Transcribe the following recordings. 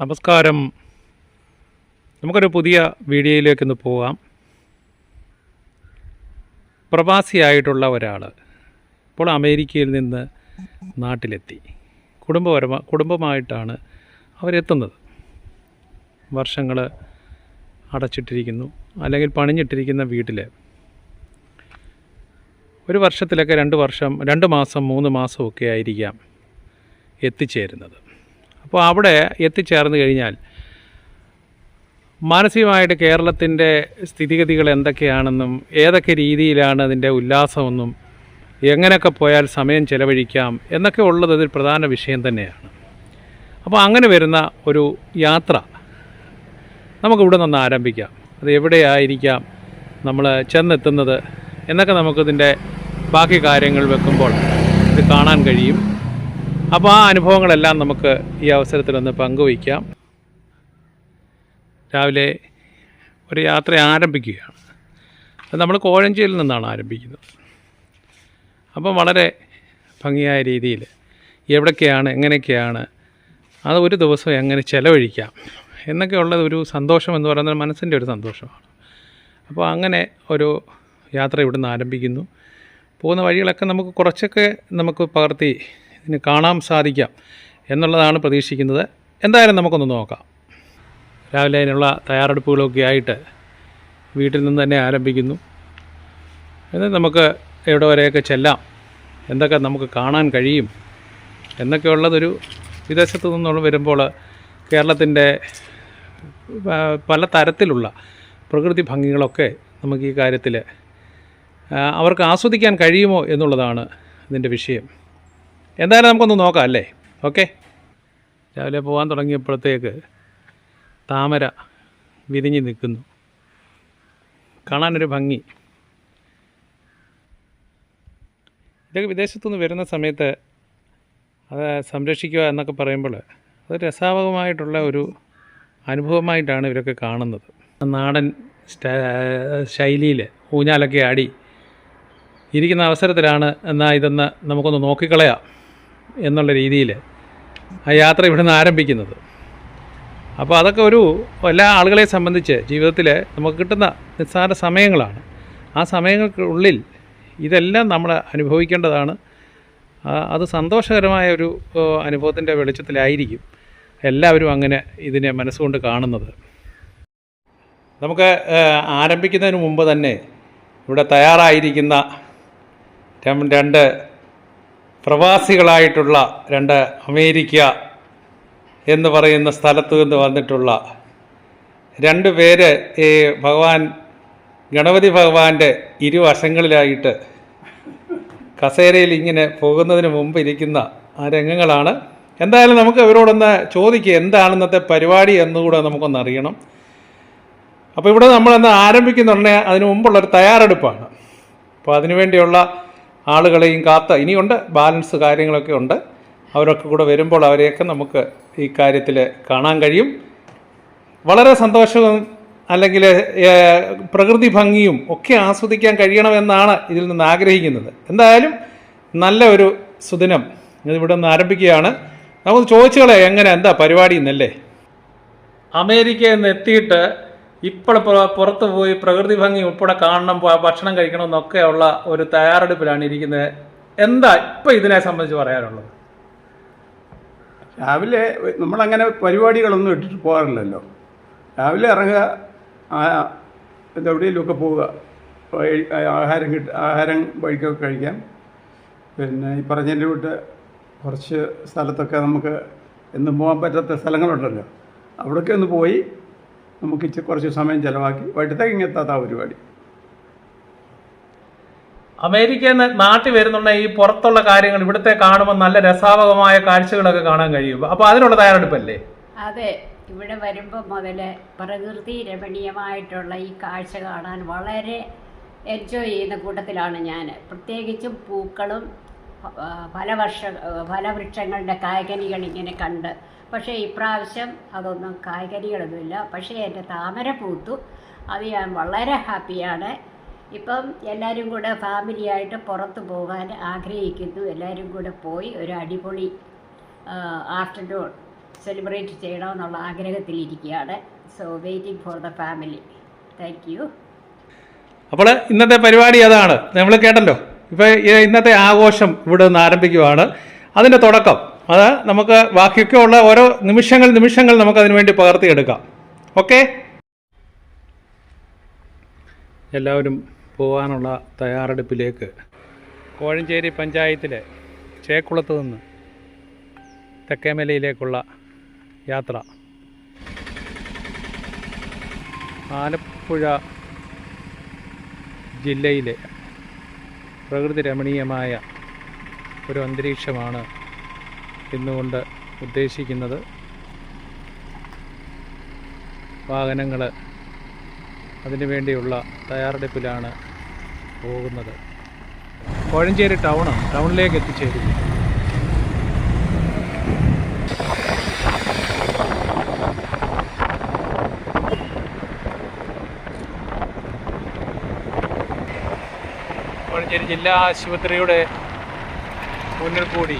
നമസ്കാരം. നമുക്കൊരു പുതിയ വീഡിയോയിലേക്ക് ഒന്ന് പോകാം പ്രവാസിയായിട്ടുള്ള ഒരാൾ ഇപ്പോൾ അമേരിക്കയിൽ നിന്ന് നാട്ടിലെത്തി. കുടുംബപരമ കുടുംബമായിട്ടാണ് അവരെത്തുന്നത്. വർഷങ്ങൾ അടച്ചിട്ടിരിക്കുന്നു അല്ലെങ്കിൽ പണിഞ്ഞിട്ടിരിക്കുന്ന വീട്ടിൽ ഒരു വർഷത്തിലൊക്കെ രണ്ട് വർഷം രണ്ട് മാസം മൂന്ന് മാസമൊക്കെ ആയിരിക്കാം എത്തിച്ചേരുന്നത്. അപ്പോൾ അവിടെ എത്തിച്ചേർന്ന് കഴിഞ്ഞാൽ മാനസികമായിട്ട് കേരളത്തിന്റെ സ്ഥിതിഗതികൾ എന്തൊക്കെയാണെന്നും ഏതൊക്കെ രീതിയിലാണ് അതിന്റെ ഉല്ലാസമെന്നും എങ്ങനെയൊക്കെ പോയാൽ സമയം ചെലവഴിക്കാം എന്നൊക്കെ ഉള്ളത് ഒരു പ്രധാന വിഷയം തന്നെയാണ്. അപ്പോൾ അങ്ങനെ വരുന്ന ഒരു യാത്ര നമുക്കിവിടെ നിന്ന് ആരംഭിക്കാം. അത് എവിടെയായിരിക്കാം നമ്മൾ ചെന്നെത്തുന്നത് എന്നൊക്കെ നമുക്കിതിന്റെ ബാക്കി കാര്യങ്ങൾ വെക്കുമ്പോൾ ഇത് കാണാൻ കഴിയും. അപ്പോൾ ആ അനുഭവങ്ങളെല്ലാം നമുക്ക് ഈ അവസരത്തിൽ ഒന്ന് പങ്കുവയ്ക്കാം. രാവിലെ ഒരു യാത്ര ആരംഭിക്കുകയാണ്. അത് നമ്മൾ കോഴഞ്ചിയിൽ നിന്നാണ് ആരംഭിക്കുന്നത്. അപ്പം വളരെ ഭംഗിയായ രീതിയിൽ എവിടൊക്കെയാണ് എങ്ങനെയൊക്കെയാണ് അത് ഒരു ദിവസം എങ്ങനെ ചിലവഴിക്കാം എന്നൊക്കെ ഉള്ളത് ഒരു സന്തോഷം എന്ന് പറയുന്നത് മനസ്സിന്റെ ഒരു സന്തോഷമാണ്. അപ്പോൾ അങ്ങനെ ഒരു യാത്ര ഇവിടുന്ന് ആരംഭിക്കുന്നു. പോകുന്ന വഴികളൊക്കെ നമുക്ക് കുറച്ചൊക്കെ നമുക്ക് പകർത്തി ഇതിന് കാണാൻ സാധിക്കാം എന്നുള്ളതാണ് പ്രതീക്ഷിക്കുന്നത്. എന്തായാലും നമുക്കൊന്ന് നോക്കാം. രാവിലെ അതിനുള്ള തയ്യാറെടുപ്പുകളൊക്കെ ആയിട്ട് വീട്ടിൽ നിന്ന് തന്നെ ആരംഭിക്കുന്നു. എന്നിട്ട് നമുക്ക് എവിടെ വരെയൊക്കെ ചെല്ലാം എന്തൊക്കെ നമുക്ക് കാണാൻ കഴിയും എന്നൊക്കെയുള്ളതൊരു വിദേശത്ത് നിന്നുള്ള വരുമ്പോൾ കേരളത്തിന്റെ പല തരത്തിലുള്ള പ്രകൃതി ഭംഗികളൊക്കെ നമുക്ക് ഈ കാര്യത്തിൽ അവർക്ക് ആസ്വദിക്കാൻ കഴിയുമോ എന്നുള്ളതാണ് ഇതിന്റെ വിഷയം. എന്തായാലും നമുക്കൊന്ന് നോക്കാം അല്ലേ? ഓക്കെ? രാവിലെ പോകാൻ തുടങ്ങിയപ്പോഴത്തേക്ക് താമര വിരിഞ്ഞ് നിൽക്കുന്നു. കാണാനൊരു ഭംഗി. ഇതൊക്കെ വിദേശത്തുനിന്ന് വരുന്ന സമയത്ത് അത് സംരക്ഷിക്കുക എന്നൊക്കെ പറയുമ്പോൾ അത് രസാവകമായിട്ടുള്ള ഒരു അനുഭവമായിട്ടാണ് ഇവരൊക്കെ കാണുന്നത്. നാടൻ ശൈലിയിൽ ഊഞ്ഞാലൊക്കെ ആടി ഇരിക്കുന്ന അവസരത്തിലാണ് എന്നാൽ ഇതൊന്ന് നമുക്കൊന്ന് നോക്കിക്കളയാം. എന്നുള്ള രീതിയിൽ ആ യാത്ര ഇവിടുന്ന് ആരംഭിക്കുന്നത്. അപ്പോൾ അതൊക്കെ ഒരു എല്ലാ ആളുകളെ സംബന്ധിച്ച് ജീവിതത്തിൽ നമുക്ക് കിട്ടുന്ന നിസ്സാര സമയങ്ങളാണ്. ആ സമയങ്ങൾക്കുള്ളിൽ ഇതെല്ലാം നമ്മൾ അനുഭവിക്കേണ്ടതാണ്. അത് സന്തോഷകരമായ ഒരു അനുഭവത്തിന്റെ വെളിച്ചത്തിലായിരിക്കും എല്ലാവരും അങ്ങനെ ഇതിനെ മനസ്സുകൊണ്ട് കാണുന്നത്. നമുക്ക് ആരംഭിക്കുന്നതിന് മുമ്പ് തന്നെ ഇവിടെ തയ്യാറായിരിക്കുന്ന രണ്ട് പ്രവാസികളായിട്ടുള്ള രണ്ട് അമേരിക്ക എന്ന് പറയുന്ന സ്ഥലത്ത് നിന്ന് വന്നിട്ടുള്ള രണ്ട് പേര് ഈ ഭഗവാൻ ഗണപതി ഭഗവാന്റെ ഇരുവശങ്ങളിലായിട്ട് കസേരയിൽ ഇങ്ങനെ പോകുന്നതിന് മുമ്പ് ഇരിക്കുന്ന ആ രംഗങ്ങളാണ്. എന്തായാലും നമുക്ക് അവരോടൊന്ന് ചോദിക്കുക എന്താണ് ഇന്നത്തെ പരിപാടി എന്നുകൂടെ നമുക്കൊന്ന് അറിയണം. അപ്പോൾ ഇവിടെ നമ്മളെന്ന് ആരംഭിക്കുന്നുണ്ടെങ്കിൽ അതിന് മുമ്പുള്ളൊരു തയ്യാറെടുപ്പാണ്. അപ്പോൾ അതിനുവേണ്ടിയുള്ള ആളുകളെയും കാത്ത ഇനിയുണ്ട് ബാലൻസ് കാര്യങ്ങളൊക്കെ ഉണ്ട്. അവരൊക്കെ കൂടെ വരുമ്പോൾ അവരെയൊക്കെ നമുക്ക് ഈ കാര്യത്തിൽ കാണാൻ കഴിയും. വളരെ സന്തോഷവും അല്ലെങ്കിൽ പ്രകൃതി ഭംഗിയും ഒക്കെ ആസ്വദിക്കാൻ കഴിയണമെന്നാണ് ഇതിൽ നിന്ന് ആഗ്രഹിക്കുന്നത്. എന്തായാലും നല്ല ഒരു സുദിനം ഇവിടെ നിന്ന് ആരംഭിക്കുകയാണ്. നമുക്ക് ചോദിച്ചുകളെ എങ്ങനെ എന്താ പരിപാടി എന്നല്ലേ അമേരിക്കയിൽ നിന്ന് എത്തിയിട്ട് ഇപ്പോൾ പുറത്ത് പോയി പ്രകൃതി ഭംഗി ഉൾപ്പെടെ കാണണം ഭക്ഷണം കഴിക്കണം എന്നൊക്കെ ഉള്ള ഒരു തയ്യാറെടുപ്പിലാണ് ഇരിക്കുന്നത്. എന്താ ഇപ്പം ഇതിനെ സംബന്ധിച്ച് പറയാനുള്ളത്? രാവിലെ നമ്മളങ്ങനെ പരിപാടികളൊന്നും ഇട്ടിട്ട് പോകാറില്ലല്ലോ. രാവിലെ ഇറങ്ങുക എവിടെയെങ്കിലുമൊക്കെ പോവുക. ആഹാരം കിട്ട ആഹാരം വഴിക്കൊക്കെ കഴിക്കാം. പിന്നെ ഈ പറഞ്ഞതിന്റെ വിട്ട് കുറച്ച് സ്ഥലത്തൊക്കെ നമുക്ക് എന്നും പോകാൻ പറ്റാത്ത സ്ഥലങ്ങളുണ്ടല്ലോ. അവിടെയൊക്കെ ഒന്ന് പോയി നമുക്ക് ഇച്ചിരി കുറച്ച് സമയം ചിലവാക്കി വൈകിട്ടത്തേക്ക് ഇങ്ങെത്താത്ത ആ പരിപാടി. അമേരിക്കയിൽ നിന്ന് നാട്ടിൽ വരുന്നുള്ള ഈ പുറത്തുള്ള കാര്യങ്ങൾ ഇവിടുത്തെ കാണുമ്പോൾ നല്ല രസാവകമായ കാഴ്ചകളൊക്കെ കാണാൻ കഴിയും. അപ്പൊ അതിനുള്ള തയ്യാറെടുപ്പല്ലേ? അതെ ഇവിടെ വരുമ്പോൾ മുതൽ പ്രകൃതി രമണീയമായിട്ടുള്ള ഈ കാഴ്ച കാണാൻ വളരെ എൻജോയ് ചെയ്യുന്ന കൂട്ടത്തിലാണ് ഞാൻ പ്രത്യേകിച്ചും പൂക്കളും ഫലവർഷ ഫലവൃക്ഷങ്ങളുടെ കായകനികൾ ഇങ്ങനെ കണ്ട് പക്ഷേ ഇപ്രാവശ്യം അതൊന്നും കായ്കനികളൊന്നുമില്ല. പക്ഷേ എന്റെ താമര പൂത്തു. അത് ഞാൻ വളരെ ഹാപ്പിയാണ്. ഇപ്പം എല്ലാവരും കൂടെ ഫാമിലിയായിട്ട് പുറത്ത് പോകാൻ ആഗ്രഹിക്കുന്നു. എല്ലാവരും കൂടെ പോയി ഒരു അടിപൊളി ആഫ്റ്റർനൂൺ സെലിബ്രേറ്റ് ചെയ്യണമെന്നുള്ള ആഗ്രഹത്തിലിരിക്കുകയാണ്. So waiting for the family thank you അപ്പോൾ ഇന്നത്തെ പരിപാടി അതാണ്. നമ്മൾ കേട്ടല്ലോ. ഇപ്പോൾ ഇന്നത്തെ ആഘോഷം ഇവിടെ നിന്ന് ആരംഭിക്കുവാണ്. അതിന്റെ തുടക്കം. അത് നമുക്ക് ബാക്കിയൊക്കെ ഉള്ള ഓരോ നിമിഷങ്ങൾ നിമിഷങ്ങൾ നമുക്ക് അതിനു വേണ്ടി പകർത്തിയെടുക്കാം. ഓക്കെ എല്ലാവരും പോകാനുള്ള തയ്യാറെടുപ്പിലേക്ക് കോഴഞ്ചേരി പഞ്ചായത്തിലെ ചേക്കുളത്ത് നിന്ന് തെക്കേമലയിലേക്കുള്ള യാത്ര. ആലപ്പുഴ ജില്ലയിലെ പ്രകൃതി രമണീയമായ ഒരു അന്തരീക്ഷമാണ് ഇന്നുകൊണ്ട് ഉദ്ദേശിക്കുന്നത് വാഹനങ്ങൾ അതിനു വേണ്ടിയുള്ള തയ്യാറെടുപ്പിലാണ് പോകുന്നത്. കോഴഞ്ചേരി ടൗണാണ് ടൗണിലേക്ക് എത്തിച്ചേരുന്നു. കോഴഞ്ചേരി ജില്ലാ ആശുപത്രിയുടെ മുന്നിൽ കൂടി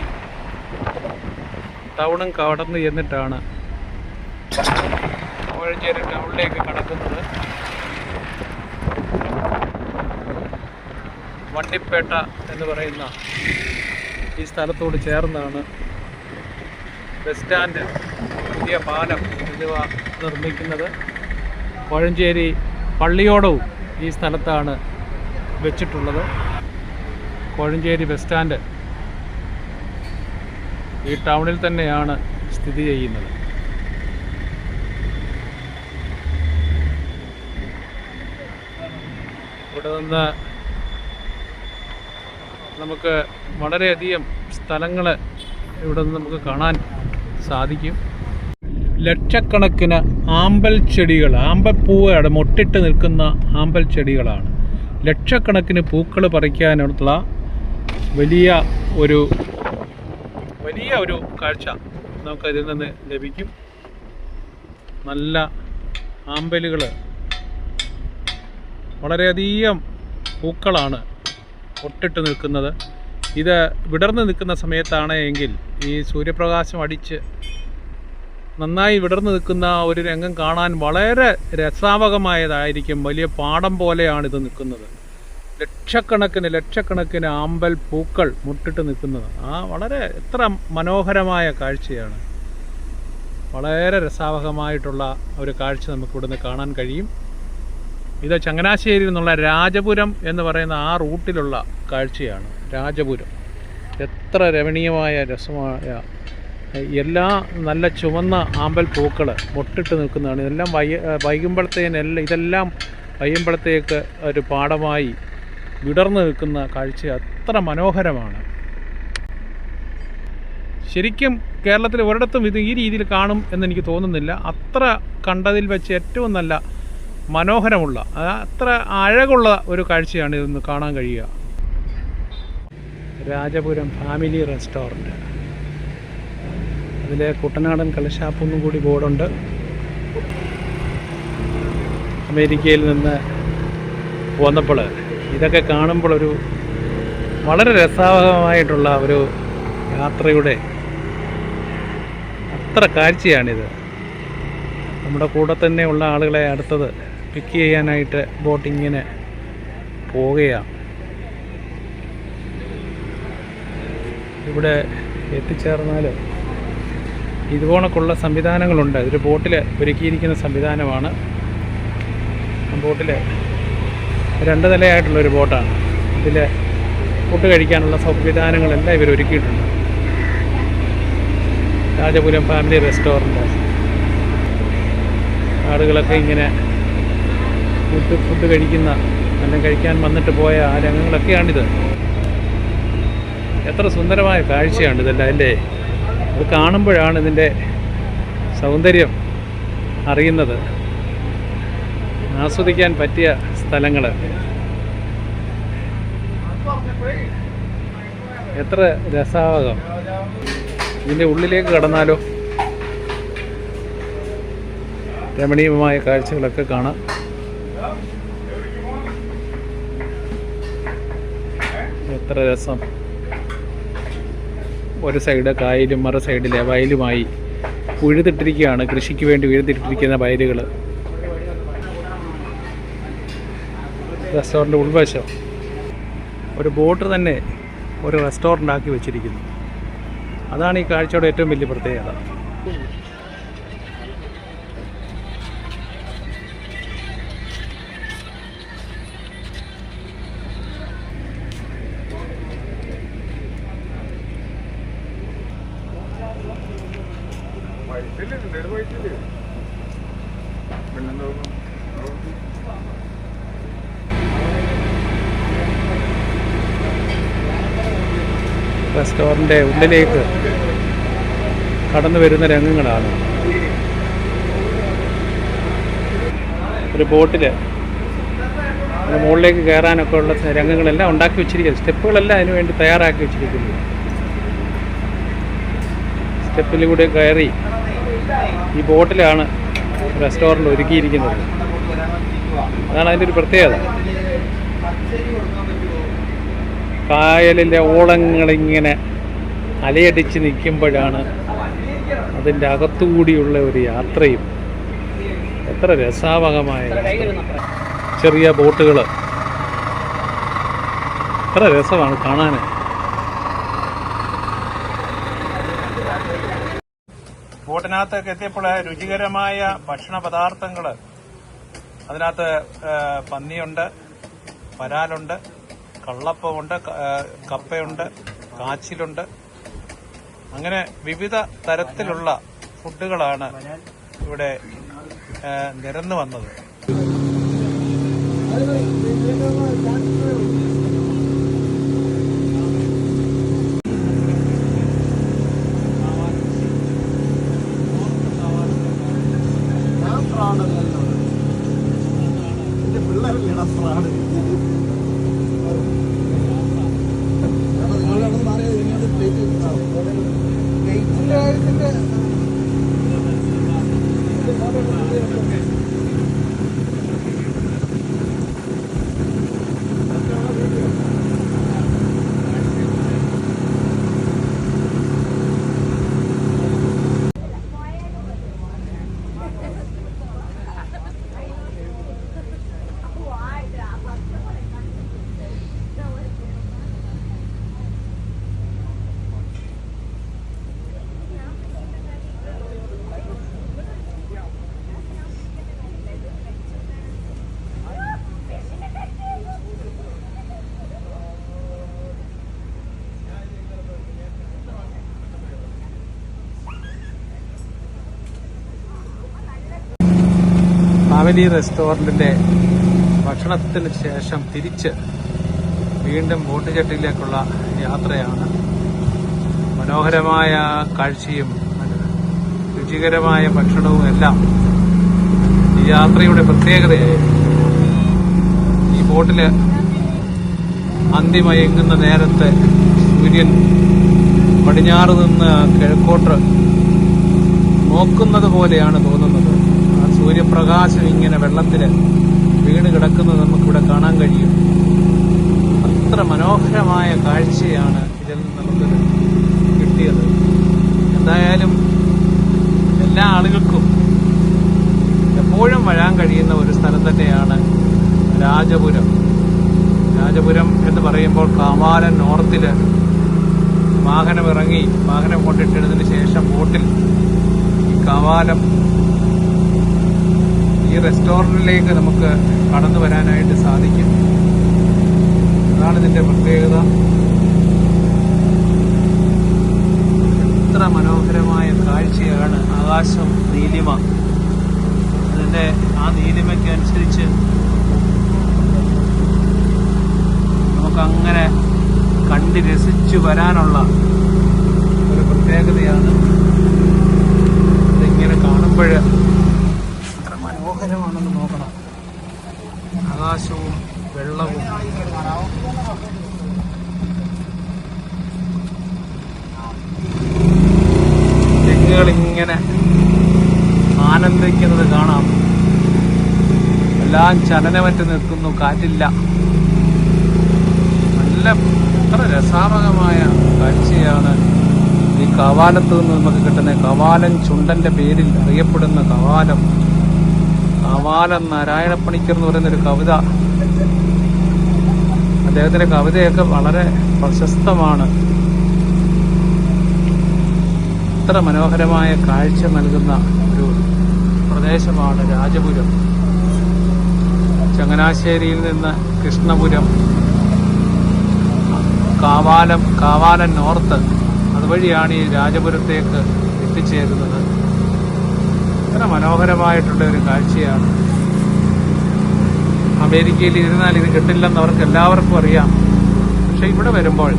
ടൗണും കടന്നു ചെന്നിട്ടാണ് കോഴഞ്ചേരി ടൗണിലേക്ക് കടക്കുന്നത്. വണ്ടിപ്പേട്ട എന്ന് പറയുന്ന ഈ സ്ഥലത്തോട് ചേർന്നാണ് ബസ് സ്റ്റാൻഡ് പുതിയ പാലം എന്നിവ നിർമ്മിക്കുന്നത്. കോഴഞ്ചേരി പള്ളിയോടവും ഈ സ്ഥലത്താണ് വെച്ചിട്ടുള്ളത്. കോഴഞ്ചേരി ബസ് സ്റ്റാൻഡ് ഈ ടൗണിൽ തന്നെയാണ് സ്ഥിതി ചെയ്യുന്നത്. ഇവിടെ നിന്ന് നമുക്ക് വളരെയധികം സ്ഥലങ്ങൾ ഇവിടെ നിന്ന് നമുക്ക് കാണാൻ സാധിക്കും. ലക്ഷക്കണക്കിന് ആമ്പൽ ചെടികൾ ആമ്പൽപ്പൂവയുടെ മൊട്ടിട്ട് നിൽക്കുന്ന ആമ്പൽ ചെടികളാണ്. ലക്ഷക്കണക്കിന് പൂക്കൾ പറിക്കാനുള്ള വലിയ ഒരു വലിയ ഒരു കാഴ്ച നമുക്ക് ഇതിൽ നിന്ന് ലഭിക്കും. നല്ല ആമ്പലുകൾ. വളരെയധികം പൂക്കളാണ് ഒട്ടിട്ട് നിൽക്കുന്നത്. ഇത് വിടർന്ന് നിൽക്കുന്ന സമയത്താണ് എങ്കിൽ ഈ സൂര്യപ്രകാശം അടിച്ച് നന്നായി വിടർന്ന് നിൽക്കുന്ന ഒരു രംഗം കാണാൻ വളരെ രസാവകമായതായിരിക്കും. വലിയ പാടം പോലെയാണ് ഇത് നിൽക്കുന്നത്. ലക്ഷക്കണക്കിന് ലക്ഷക്കണക്കിന് ആമ്പൽ പൂക്കൾ മുട്ടിട്ട് നിൽക്കുന്നത്. ആ വളരെ എത്ര മനോഹരമായ കാഴ്ചയാണ്. വളരെ രസാവഹമായിട്ടുള്ള ഒരു കാഴ്ച നമുക്ക് ഇവിടുന്ന് കാണാൻ കഴിയും. ഇത് ചങ്ങനാശ്ശേരിയിൽ നിന്നുള്ള രാജപുരം എന്ന് പറയുന്ന ആ റൂട്ടിലുള്ള കാഴ്ചയാണ് രാജപുരം. എത്ര രമണീയമായ രസമായ എല്ലാ നല്ല ചുവന്ന ആമ്പൽ പൂക്കൾ മുട്ടിട്ട് നിൽക്കുന്നതാണ്. ഇതെല്ലാം വൈ വൈകുമ്പോഴത്തേനെല്ലാം ഇതെല്ലാം വൈകുമ്പോഴത്തേക്ക് ഒരു പാടമായി വിടർന്നു നിൽക്കുന്ന കാഴ്ച അത്ര മനോഹരമാണ്. ശരിക്കും കേരളത്തിൽ ഒരിടത്തും ഇത് ഈ രീതിയിൽ കാണും എന്നെനിക്ക് തോന്നുന്നില്ല. അത്ര കണ്ടതിൽ വെച്ച് ഏറ്റവും നല്ല മനോഹരമുള്ള അത്ര അഴകുള്ള ഒരു കാഴ്ചയാണ് ഇതൊന്ന് കാണാൻ കഴിയുക. Rajapuram family restaurant. അതിലെ കുട്ടനാടൻ കള്ളശാപ്പൊന്നും കൂടി ബോർഡുണ്ട്. അമേരിക്കയിൽ നിന്ന് പോന്നപ്പോൾ ഇതൊക്കെ കാണുമ്പോൾ ഒരു വളരെ രസാവഹമായിട്ടുള്ള ഒരു യാത്രയുടെ അത്ര കാഴ്ചയാണിത്. നമ്മുടെ കൂടെ തന്നെ ഉള്ള ആളുകളെ അടുത്തത് പിക്ക് ചെയ്യാനായിട്ട് ബോട്ടിങ്ങിന് പോവുകയാണ്. ഇവിടെ എത്തിച്ചേർന്നാൽ ഇതുപോണക്കുള്ള സംവിധാനങ്ങളുണ്ട്. ഇതൊരു ബോട്ടിൽ ഒരുക്കിയിരിക്കുന്ന സംവിധാനമാണ്. ബോട്ടിൽ രണ്ട് നിലയായിട്ടുള്ളൊരു ബോട്ടാണ്. ഇതിൽ ഫുഡ് കഴിക്കാനുള്ള സംവിധാനങ്ങളെല്ലാം ഇവർ ഒരുക്കിയിട്ടുണ്ട്. രാജപുരം ഫാമിലി റെസ്റ്റോറന്റ് ആളുകളൊക്കെ ഇങ്ങനെ ഫുഡ് ഫുഡ് കഴിക്കുന്ന അല്ലെങ്കിൽ കഴിക്കാൻ വന്നിട്ട് പോയ ആ രംഗങ്ങളൊക്കെയാണിത്. എത്ര സുന്ദരമായ കാഴ്ചയാണ് ഇതെല്ലാം. അല്ലേ അത് കാണുമ്പോഴാണ് ഇതിന്റെ സൗന്ദര്യം അറിയുന്നത്. ആസ്വദിക്കാൻ പറ്റിയ സ്ഥലങ്ങൾ. എത്ര രസാവകം. ഇതിന്റെ ഉള്ളിലേക്ക് കടന്നാലോ? രമണീയമായ കാഴ്ചകളൊക്കെ കാണാം. എത്ര രസം. ഒരു സൈഡ് കായലും മറു സൈഡിലെ വയലുമായി ഉഴുതിട്ടിരിക്കുകയാണ്. കൃഷിക്ക് വേണ്ടി ഉഴുതിട്ടിരിക്കുന്ന വയലുകൾ റെസ്റ്റോറന്റ് ഉൾവശം ഒരു ബോട്ട് തന്നെ ഒരു റെസ്റ്റോറന്റ് ആക്കി വെച്ചിരിക്കുന്നു. അതാണ് ഈ കാഴ്ചയുടെ ഏറ്റവും വലിയ പ്രത്യേകത. റെസ്റ്റോറന്റ് ഉള്ളിലേക്ക് കടന്നു വരുന്ന രംഗങ്ങളാണ്. ഒരു ബോട്ടിൽ മുകളിലേക്ക് കയറാനൊക്കെ ഉള്ള രംഗങ്ങളെല്ലാം ഉണ്ടാക്കി വെച്ചിരിക്കുന്നത് സ്റ്റെപ്പുകളെല്ലാം അതിനു വേണ്ടി തയ്യാറാക്കി വെച്ചിരിക്കുന്നു. സ്റ്റെപ്പിലൂടെ കയറി ഈ ബോട്ടിലാണ് റെസ്റ്റോറന്റ് ഒരുക്കിയിരിക്കുന്നത്. അതാണ് അതിന്റെ ഒരു പ്രത്യേകത. കായലിന്റെ ഓളങ്ങളിങ്ങനെ അലയടിച്ച് നിൽക്കുമ്പോഴാണ് അതിന്റെ അകത്തുകൂടിയുള്ള ഒരു യാത്രയും എത്ര രസാവഹമായ ചെറിയ ബോട്ടുകൾ എത്ര രസമാണ് കാണാൻ ബോട്ടിനകത്തൊക്കെ എത്തിയപ്പോൾ രുചികരമായ ഭക്ഷണ പദാർത്ഥങ്ങൾ അതിനകത്ത് പന്നിയുണ്ട് വരാലുണ്ട്. കള്ളപ്പമുണ്ട് കപ്പയുണ്ട് കാച്ചിലുണ്ട്. അങ്ങനെ വിവിധ തരത്തിലുള്ള ഫുഡുകളാണ് ഇവിടെ നിരന്നു വന്നത്. മാവലി റെസ്റ്റോറന്റിന്റെ ഭക്ഷണത്തിന് ശേഷം തിരിച്ച് വീണ്ടും ബോട്ടുചട്ടിയിലേക്കുള്ള യാത്രയാണ്. മനോഹരമായ കാഴ്ചയും രുചികരമായ ഭക്ഷണവും എല്ലാം ഈ യാത്രയുടെ പ്രത്യേകതയായിരുന്നു ഈ ബോട്ടിൽ അന്തിമയങ്ങുന്ന നേരത്തെ സൂര്യൻ പടിഞ്ഞാറ് നിന്ന് കിഴക്കോട്ട് നോക്കുന്നത് പോലെയാണ് തോന്നുന്നത്. സൂര്യപ്രകാശം ഇങ്ങനെ വെള്ളത്തിൽ വീണ് കിടക്കുന്നത് നമുക്കിവിടെ കാണാൻ കഴിയും. അത്ര മനോഹരമായ കാഴ്ചയാണ് ഇതിൽ നിന്ന് നമുക്ക് കിട്ടിയത്. എന്തായാലും എല്ലാ ആളുകൾക്കും എപ്പോഴും വരാൻ കഴിയുന്ന ഒരു സ്ഥലം തന്നെയാണ് രാജപുരം. രാജപുരം എന്ന് പറയുമ്പോൾ കാമാലൻ നോർത്തിൽ വാഹനം ഇറങ്ങി വാഹനം കൊണ്ടിട്ടതിന് ശേഷം ബോട്ടിൽ ഈ കവാലം ഈ റെസ്റ്റോറന്റിലേക്ക് നമുക്ക് കടന്നു വരാനായിട്ട് സാധിക്കും. അതാണ് ഇതിന്റെ പ്രത്യേകത. എത്ര മനോഹരമായ കാഴ്ചയാണ് ആകാശം നീലിമ. അതിന്റെ ആ നീലിമയ്ക്ക് അനുസരിച്ച് നമുക്ക് അങ്ങനെ കണ്ട് രസിച്ചു വരാനുള്ള ഒരു പ്രത്യേകതയാണ് ഇതിങ്ങനെ കാണുമ്പോൾ ആകാശവും വെള്ളവും. തെങ്ങുകൾ ഇങ്ങനെ ആനന്ദിക്കുന്നത് കാണാം. എല്ലാം ചലനമറ്റ് നിൽക്കുന്നു കാറ്റില്ല. നല്ല എത്ര രസാമകമായ കാഴ്ചയാണ് ഈ കവാലത്ത് നിന്ന് നമുക്ക് കിട്ടുന്ന കവാലൻ ചുണ്ടന്റെ പേരിൽ അറിയപ്പെടുന്ന കവാലം. കവാലം നാരായണപ്പണിക്കർ എന്ന് പറയുന്ന ഒരു കവിത. അദ്ദേഹത്തിന്റെ കവിതയൊക്കെ വളരെ പ്രശസ്തമാണ്. ഇത്ര മനോഹരമായ കാഴ്ച നൽകുന്ന ഒരു പ്രദേശമാണ് രാജപുരം. ചങ്ങനാശ്ശേരിയിൽ നിന്ന് കൃഷ്ണപുരം കാവാലം കാവാലം നോർത്ത് അതുവഴിയാണ് ഈ രാജപുരത്തേക്ക് എത്തിച്ചേരുന്നത്. ഇത്ര മനോഹരമായിട്ടുള്ള ഒരു കാഴ്ചയാണ്. അമേരിക്കയിൽ ഇരുന്നാൽ ഇത് കിട്ടില്ലെന്ന് അവർക്ക് എല്ലാവർക്കും അറിയാം. പക്ഷെ ഇവിടെ വരുമ്പോൾ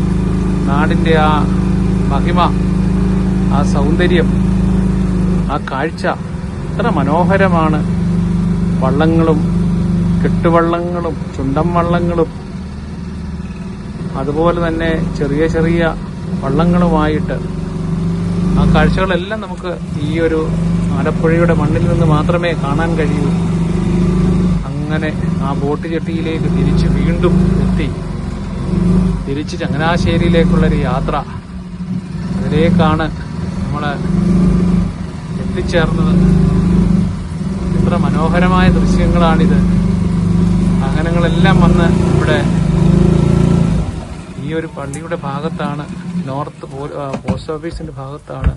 നാടിന്റെ ആ മഹിമ ആ സൗന്ദര്യം ആ കാഴ്ച എത്ര മനോഹരമാണ്. വള്ളങ്ങളും കെട്ടുവള്ളങ്ങളും ചുണ്ടൻ വള്ളങ്ങളും അതുപോലെ തന്നെ ചെറിയ ചെറിയ വള്ളങ്ങളുമായിട്ട് ആ കാഴ്ചകളെല്ലാം നമുക്ക് ഈ ഒരു ആലപ്പുഴയുടെ മണ്ണിൽ നിന്ന് മാത്രമേ കാണാൻ കഴിയൂ. അങ്ങനെ ആ ബോട്ട് ചെട്ടിയിലേക്ക് തിരിച്ച് വീണ്ടും എത്തി. തിരിച്ച് ചങ്ങനാശ്ശേരിയിലേക്കുള്ളൊരു യാത്ര. അതിലേക്കാണ് നമ്മൾ എത്തിച്ചേർന്നത്. എത്ര മനോഹരമായ ദൃശ്യങ്ങളാണിത്. വാഹനങ്ങളെല്ലാം വന്ന് ഇവിടെ ഈ ഒരു പള്ളിയുടെ ഭാഗത്താണ് നോർത്ത് പോസ്റ്റ് ഓഫീസിന്റെ ഭാഗത്താണ്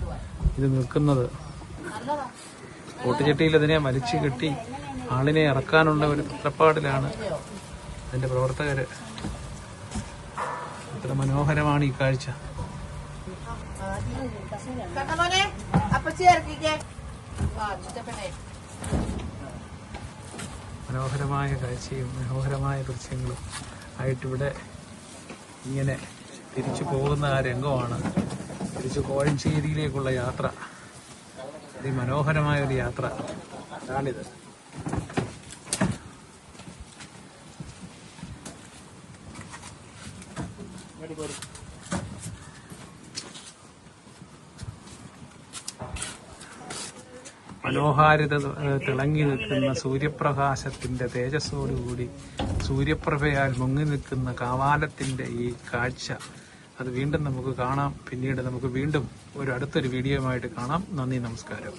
ഇത് നിൽക്കുന്നത്. കൂട്ടുചട്ടിയിൽ അതിനെ വലിച്ചു കെട്ടി ആളിനെ ഇറക്കാനുള്ള ഒരു തത്രപ്പാടിലാണ് അതിന്റെ പ്രവർത്തകര്. എത്ര മനോഹരമാണ് ഈ കാഴ്ച. മനോഹരമായ കാഴ്ചയും മനോഹരമായ ദൃശ്യങ്ങളും ആയിട്ടിവിടെ ഇങ്ങനെ തിരിച്ചു പോകുന്ന ആ രംഗമാണ്. തിരിച്ചു കോഴഞ്ചേരിയിലേക്കുള്ള യാത്ര. അതിമനോഹരമായ ഒരു യാത്ര. അതാണിത്. മനോഹാരിത തിളങ്ങി നിൽക്കുന്ന സൂര്യപ്രകാശത്തിന്റെ തേജസ്സോടുകൂടി സൂര്യപ്രഭയാൽ മുങ്ങി നിൽക്കുന്ന കാവാലത്തിന്റെ ഈ കാഴ്ച അത് വീണ്ടും നമുക്ക് കാണാം. പിന്നീട് നമുക്ക് വീണ്ടും ഒരു അടുത്തൊരു വീഡിയോ ആയിട്ട് കാണാം. നന്ദി നമസ്കാരം.